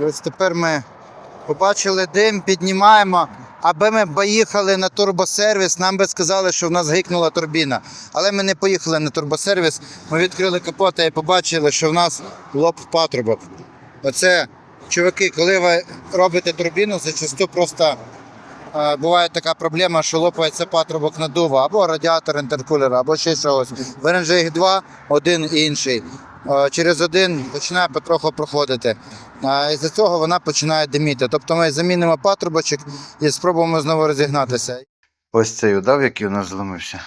Ось тепер ми побачили дим, піднімаємо. Аби ми поїхали на турбосервіс, нам би сказали, що в нас гикнула турбіна. Але ми не поїхали на турбосервіс. Ми відкрили капота і побачили, що в нас лоб патрубок. Оце, чуваки, коли ви робите турбіну, зачасту просто е, буває така проблема, що лопається патрубок наддува, або радіатор інтеркулера, або ще щось. В їх два, один і інший. Е, Через один починає потроху проходити. А із-за цього вона починає диміти. Тобто ми замінимо патрубочок і спробуємо знову розігнатися. Ось цей удав, який у нас зламився.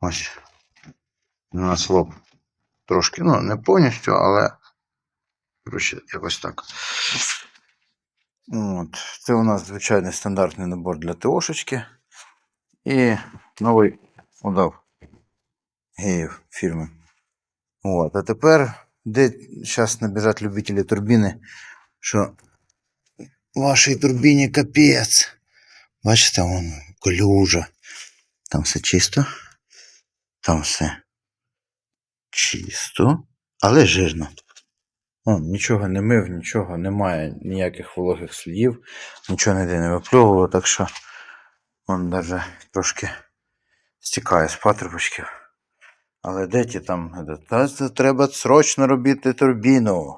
Ось. У нас лоб трошки, ну, не повністю, але коротше, якось так. От. Це у нас звичайний стандартний набор для ТОшечки. І новий удав геїв фірми. От. А тепер, де зараз набіжать любителі турбіни, що вашій турбіні капець. Бачите, вон колюжа. Там все чисто. Там все чисто, але жирно. О, нічого не мив, нічого, немає ніяких вологих слідів, нічого ніде не випльовував, так що он навіть трошки стікає з патрубочків. Але де ті там? Та треба срочно робити турбіну.